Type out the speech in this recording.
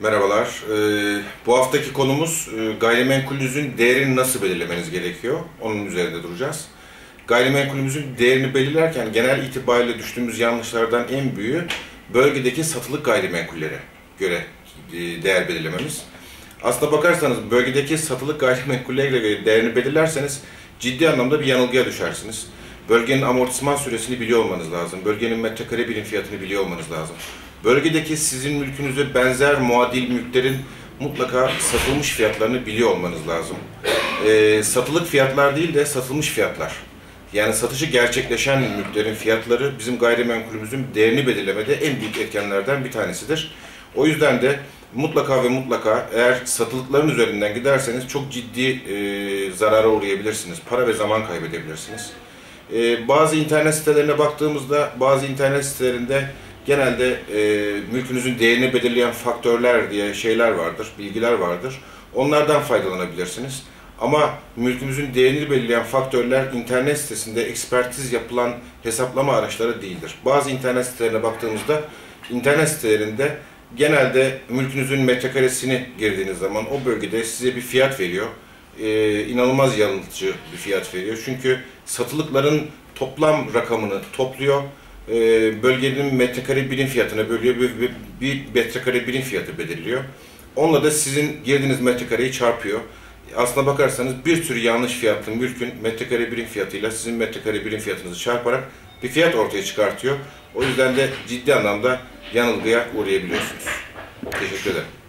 Merhabalar. Ee, bu haftaki konumuz e, gayrimenkulünüzün değerini nasıl belirlemeniz gerekiyor? Onun üzerinde duracağız. Gayrimenkulümüzün değerini belirlerken genel itibariyle düştüğümüz yanlışlardan en büyüğü bölgedeki satılık gayrimenkullere göre e, değer belirlememiz. Aslına bakarsanız bölgedeki satılık gayrimenkullere göre değerini belirlerseniz ciddi anlamda bir yanılgıya düşersiniz. Bölgenin amortisman süresini biliyor olmanız lazım. Bölgenin metrekare birim fiyatını biliyor olmanız lazım. Bölgedeki sizin mülkünüze benzer muadil mülklerin mutlaka satılmış fiyatlarını biliyor olmanız lazım. Ee, satılık fiyatlar değil de satılmış fiyatlar. Yani satışı gerçekleşen mülklerin fiyatları bizim gayrimenkulümüzün değerini belirlemede en büyük etkenlerden bir tanesidir. O yüzden de mutlaka ve mutlaka eğer satılıkların üzerinden giderseniz çok ciddi e, zarara uğrayabilirsiniz. Para ve zaman kaybedebilirsiniz. E, bazı internet sitelerine baktığımızda bazı internet sitelerinde genelde e, mülkünüzün değerini belirleyen faktörler diye şeyler vardır, bilgiler vardır. Onlardan faydalanabilirsiniz. Ama mülkümüzün değerini belirleyen faktörler internet sitesinde ekspertiz yapılan hesaplama araçları değildir. Bazı internet sitelerine baktığımızda internet sitelerinde genelde mülkünüzün metrekaresini girdiğiniz zaman o bölgede size bir fiyat veriyor. Ee, inanılmaz yanıltıcı bir fiyat veriyor. Çünkü satılıkların toplam rakamını topluyor e, bölgenin metrekare birim fiyatına bölüyor ve bir metrekare birim fiyatı belirliyor. Onunla da sizin girdiğiniz metrekareyi çarpıyor. Aslına bakarsanız bir sürü yanlış fiyatlı mülkün metrekare birim fiyatıyla sizin metrekare birim fiyatınızı çarparak bir fiyat ortaya çıkartıyor. O yüzden de ciddi anlamda yanılgıya uğrayabiliyorsunuz. Teşekkür ederim.